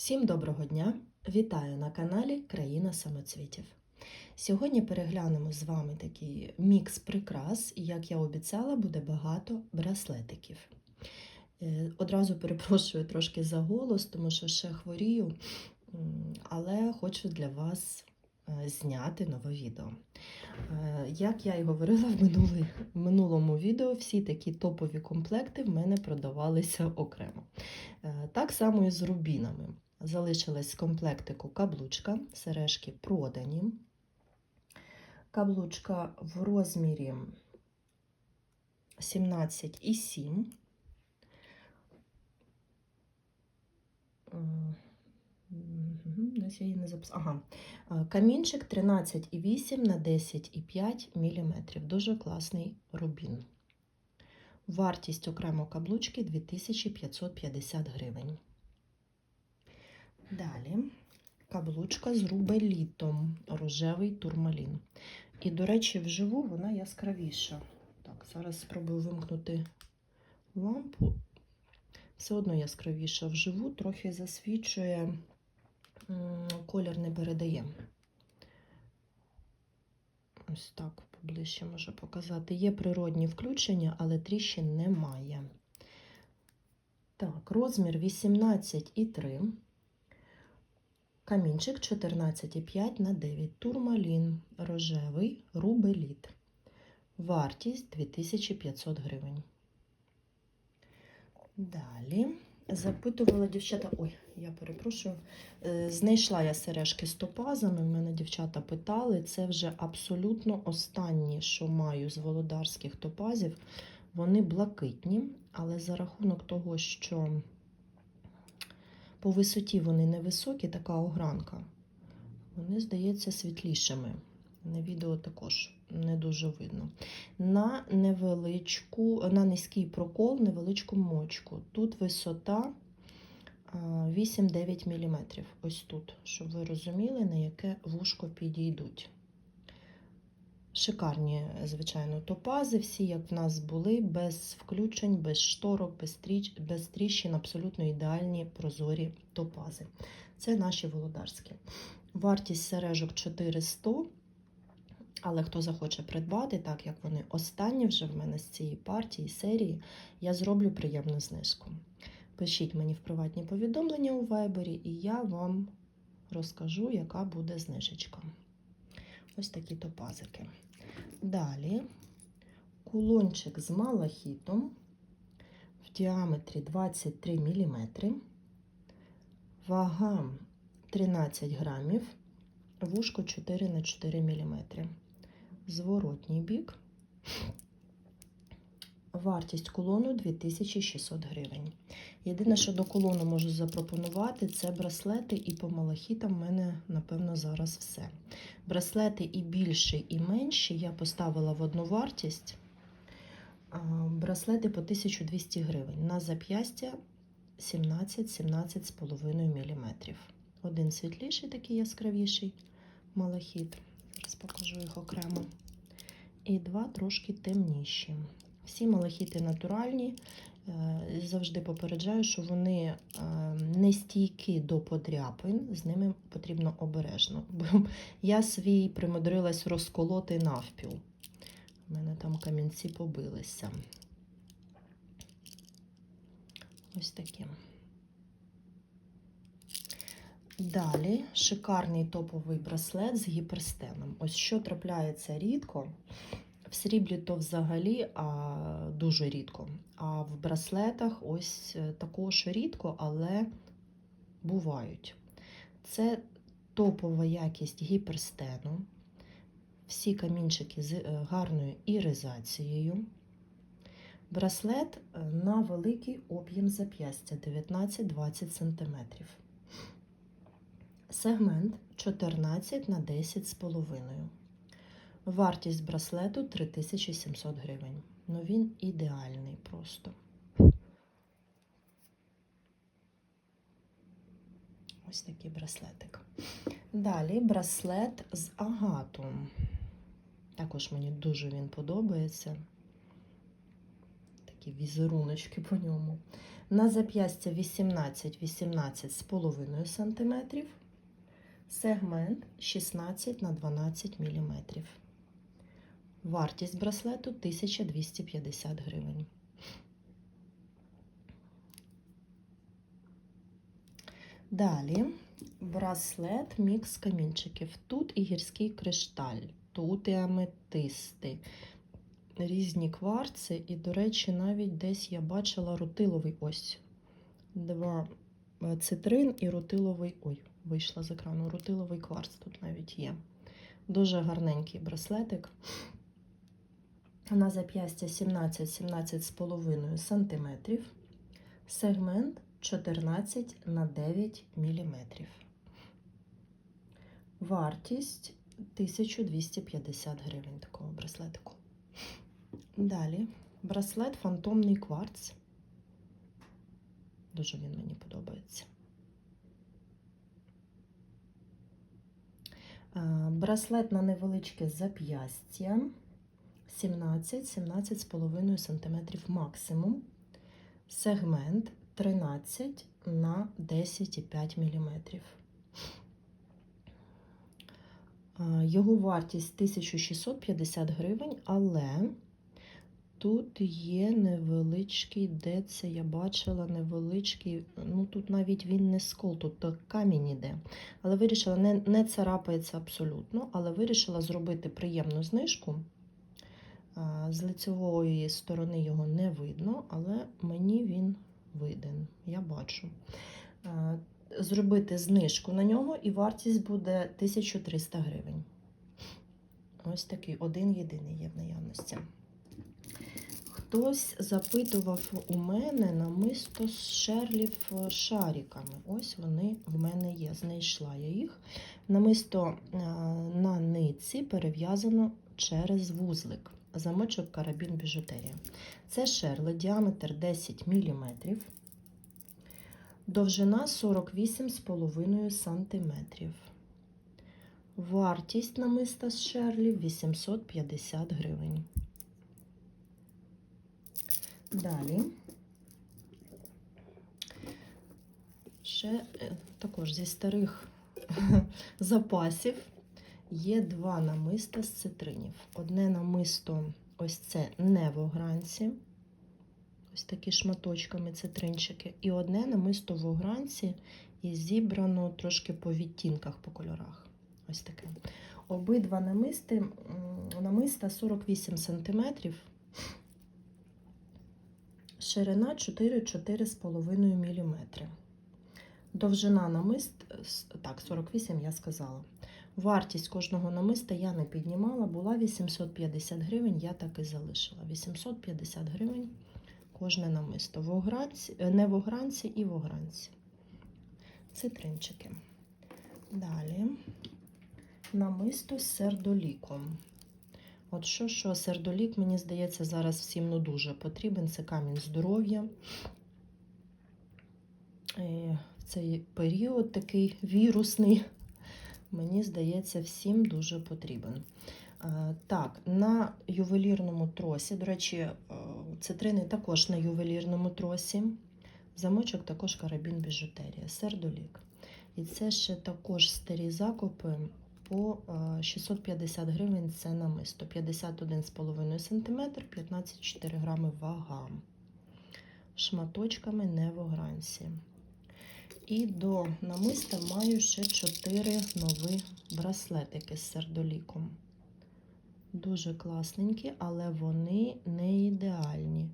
Всім доброго дня! Вітаю на каналі Країна самоцвітів. Сьогодні переглянемо з вами такий мікс прикрас, і як я обіцяла, буде багато браслетиків. Е, Одразу перепрошую трошки за голос, тому що ще хворію, але хочу для вас е, зняти нове відео. Е, Як я і говорила в, минулому відео, всі такі топові комплекти в мене продавалися окремо. Так само і з рубінами. Залишилась з комплектику каблучка, сережки продані. Каблучка в розмірі 17,7. М, мгм, Десь я її не записала. Ага. Камінчик 13,8 на 10,5 мм. Дуже класний рубін. Вартість окремо каблучки 2550 гривень. Далі каблучка з рубелітом, рожевий турмалін. І, до речі, вживу вона яскравіша. Так, зараз спробую вимкнути лампу. Все одно яскравіша. Вживу трохи засвічує, колір не передає. Ось так поближче можу показати. Є природні включення, але тріщин немає. Так, розмір 18,3. Камінчик 14,5 на 9. Турмалін рожевий рубеліт. Вартість 2500 гривень. Далі запитувала дівчата. Ой, я перепрошую. Е, Знайшла я сережки з топазами. Мене дівчата питали. Це вже абсолютно останні, що маю з володарських топазів. Вони блакитні, але за рахунок того, що по висоті вони невисокі, така огранка. Вони, здається, світлішими. На відео також не дуже видно. На невеличку, на низький прокол, невеличку мочку. Тут висота 8-9 мм. Ось тут, щоб ви розуміли, на яке вушко підійдуть. Шикарні, звичайно, топази, всі, як в нас були, без включень, без шторок, без, тріч, без тріщин, абсолютно ідеальні прозорі топази. Це наші володарські. Вартість сережок 400, але хто захоче придбати, так як вони останні вже в мене з цієї партії, серії, я зроблю приємну знижку. Пишіть мені в приватні повідомлення у Viber, і я вам розкажу, яка буде знижечка. Ось такі топазики. Далі кулончик з малахітом в діаметрі 23 мм, вага 13 грамів, вушко 4 на 4 мм. Зворотній бік. Вартість кулону 2600 гривень. Єдине, що до колону можу запропонувати, це браслети, і по малахітам в мене, напевно, зараз все. Браслети і більші, і менші я поставила в одну вартість. Браслети по 1200 гривень. На зап'ястя 17-17,5 мм. Один світліший, такий яскравіший малахіт. Зараз покажу їх окремо. І два трошки темніші. Всі малахіти натуральні. Е, Завжди попереджаю, що вони е, не стійкі до подряпин, з ними потрібно обережно. Я свій примудрилась розколоти навпіл. У мене там камінці побилися. Ось такі. Далі шикарний топовий браслет з гіперстеном. Ось що трапляється рідко. В сріблі то взагалі а, дуже рідко. А в браслетах ось е, також рідко, але бувають. Це топова якість гіперстену. Всі камінчики з е, гарною іризацією. Браслет е, на великий об'єм зап'ястя 19-20 см. Сегмент 14 на 10 з половиною. Вартість браслету 3700 гривень. Ну він ідеальний просто. Ось такий браслетик. Далі браслет з агатом. Також мені дуже він подобається. такі візеруночки по ньому. На зап'ястя 18-18 з. Сегмент 16 на 12 мм. Вартість браслету 1250 гривень. Далі браслет мікс камінчиків. Тут і гірський кришталь, тут і аметисти, різні кварци, і, до речі, навіть десь я бачила рутиловий ось. Два е, цитрин і рутиловий. Ой, вийшла з екрану. Рутиловий кварц тут навіть є. Дуже гарненький браслетик. На зап'ястя 17-17,5 см. Сегмент 14 на 9 мм. Вартість 1250 гривень такого браслетику. Далі браслет фантомний кварц. Дуже він мені подобається. Браслет на невеличке зап'ястя 17-17,5 см максимум. Сегмент 13 на 10,5 мм. Його вартість 1650 гривень, але тут є невеличкий, де це я бачила невеличкий, ну тут навіть він не скол, тут камінь іде. Але вирішила, не, не царапається абсолютно, але вирішила зробити приємну знижку. З лицевої сторони його не видно, але мені він виден. Я бачу. Зробити знижку на нього, і вартість буде 1300 гривень. Ось такий один єдиний є в наявності. Хтось запитував у мене намисто з шерлів шариками. Ось вони в мене є. Знайшла я їх. Намисто на ниці перев'язано через вузлик. Замочок карабін біжутерія. Це шерли, діаметр 10 мм, довжина 48,5 см. Вартість намиста з шерлів 850 гривень. Далі. Ще е, також зі старих запасів є два намиста з цитринів. Одне намисто, ось це не в огранці, ось такі шматочками цитринчики, і одне намисто в огранці і зібрано трошки по відтінках, по кольорах. Ось таке. Обидва намисти, намиста 48 см, ширина 4-4,5 мм. Довжина намист, так, 48 я сказала. Вартість кожного намиста я не піднімала, була 850 гривень, я так і залишила. 850 гривень кожне намисто. В огранці, е, не в огранці і в огранці. Цитринчики. Далі намисто з сердоліком. От що, що сердолік, мені здається, зараз всім ну дуже потрібен. Це камінь здоров'я. Е, В цей період такий вірусний, мені здається, всім дуже потрібен. Е, Так, на ювелірному тросі, до речі, е, цитрини також на ювелірному тросі. Замочок також карабін біжутерія, сердолік. І це ще також старі закупи по е, 650 гривень це намисто. 51,5 см, 15,4 грами вага. Шматочками не в огранці. І до намиста маю ще 4 нові браслетики з сердоліком. Дуже класненькі, але вони не ідеальні.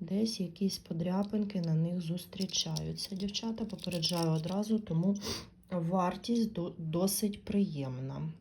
Десь якісь подряпинки на них зустрічаються. Дівчата попереджаю одразу, тому вартість досить приємна.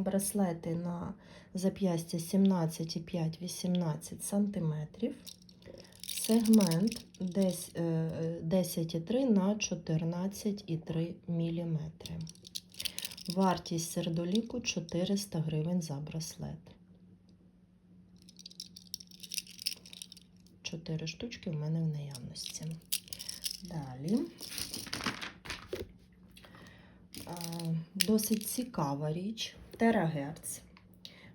Браслети на зап'ястя 17,5-18 см. Сегмент десь, е, 10,3 на 14,3 мм. Вартість сердоліку 400 гривень за браслет. 4 штучки в мене в наявності. Далі. Досить цікава річ. Терагерц.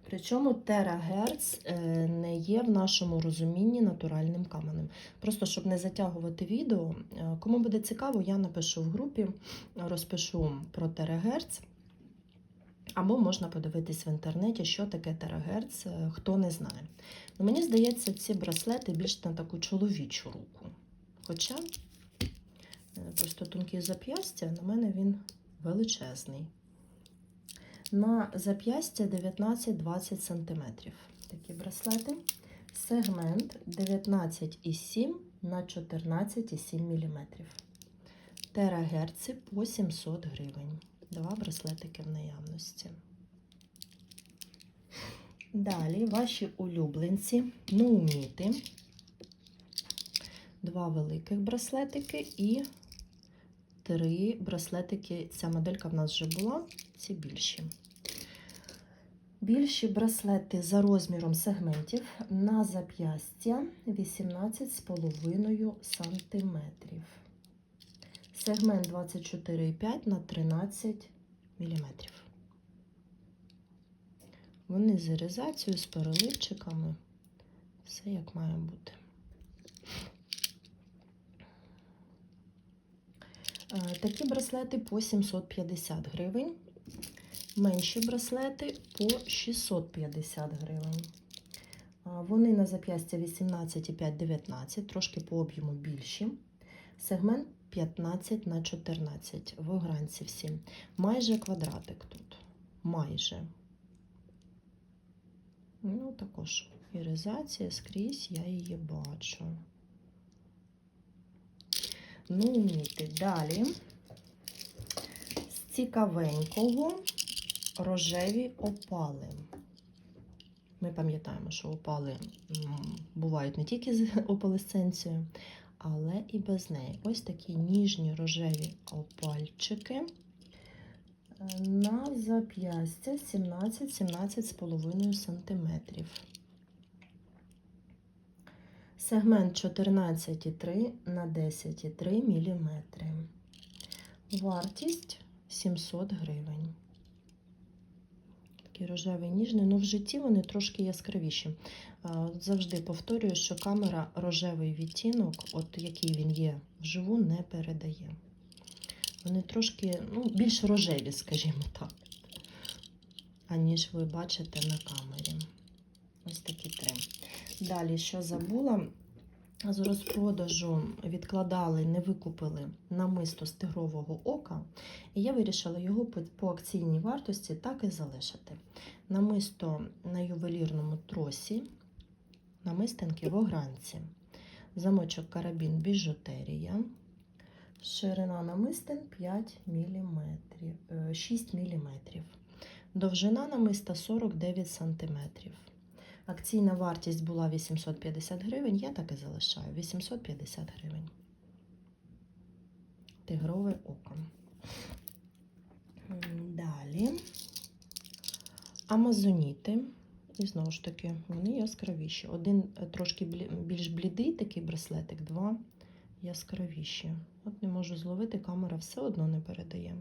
Причому терагерц е, не є в нашому розумінні натуральним каменем. Просто щоб не затягувати відео, е, кому буде цікаво, я напишу в групі, розпишу про терагерц. Або можна подивитись в інтернеті, що таке терагерц, е, хто не знає. Ну, мені здається, ці браслети більш на таку чоловічу руку. Хоча просто тонкі зап'ястя, на мене він величезний. На зап'ястя 19-20 см. Такі браслети. Сегмент 19,7 на 14,7 мм. Терагерци по 700 гривень. Два браслетики в наявності. Далі ваші улюбленці ноуміти. Два великих браслетики і три браслетики. Ця моделька в нас вже була, ці більші. Більші браслети за розміром сегментів на зап'ястя 18,5 см. Сегмент 24,5 на 13 мм. Вони з іризацією, з переливчиками. Все як має бути. Такі браслети по 750 гривень. Менші браслети по 650 гривень. Вони на зап'ястя 18,5-19, трошки по об'єму більші. Сегмент 15 на 14 в огранці всі. Майже квадратик тут. Майже. Ну, також іризація скрізь, я її бачу. Ну, вміти. Далі з цікавенького рожеві опали. Ми пам'ятаємо, що опали бувають не тільки з опалесценцією, але і без неї. Ось такі ніжні рожеві опальчики е, на зап'ястя 17-17,5 см. Сегмент 14,3 на 10,3 мм. Вартість 700 гривень. Такі рожеві ніжні, але в житті вони трошки яскравіші. Завжди повторюю, що камера рожевий відтінок, от який він є вживу, не передає. Вони трошки ну, більш рожеві, скажімо так, аніж ви бачите на камері. Ось такі три. Далі, що забула, з розпродажу відкладали, не викупили намисто з тигрового ока, і я вирішила його по- акційній вартості так і залишити. Намисто на ювелірному тросі, намистинки в огранці, замочок карабін біжутерія, ширина намистин 5 мм, 6 мм, довжина намиста 49 см. Акційна вартість була 850 гривень, я так і залишаю. 850 гривень. Тигрове око. Далі. Амазоніти. І знову ж таки, вони яскравіші. Один е, трошки більш блідий такий браслетик, два яскравіші. От не можу зловити, камера все одно не передає.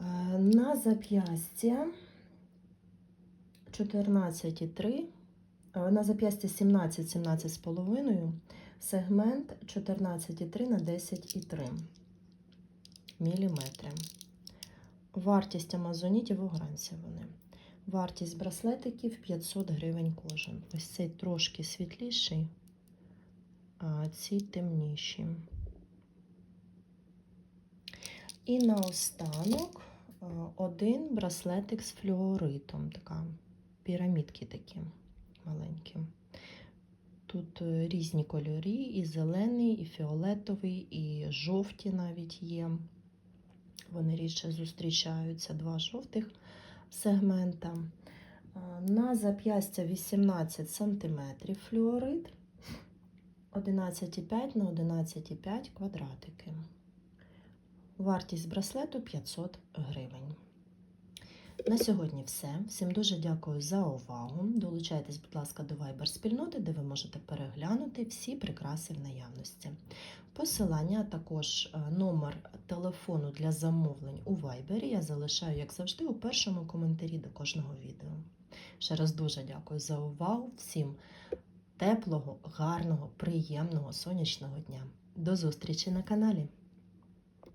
Е, На зап'ястя 14,3, е, на зап'ясті 17, 17,5, сегмент 14,3 на 10,3 мм. Вартість амазонітів у гранці вони. Вартість браслетиків 500 гривень кожен. Ось цей трошки світліший, а ці темніші. І наостанок один браслетик з флюоритом. Така пірамідки такі маленькі. Тут е, різні кольори, і зелений, і фіолетовий, і жовті навіть є. Вони рідше зустрічаються, два жовтих сегмента. На зап'ястя 18 см флюорит, 11,5 на 11,5 квадратики. Вартість браслету 500 гривень. На сьогодні все. Всім дуже дякую за увагу. Долучайтесь, будь ласка, до Viber спільноти, де ви можете переглянути всі прикраси в наявності. Посилання, а також е, номер телефону для замовлень у Viber я залишаю, як завжди, у першому коментарі до кожного відео. Ще раз дуже дякую за увагу. Всім теплого, гарного, приємного сонячного дня. До зустрічі на каналі!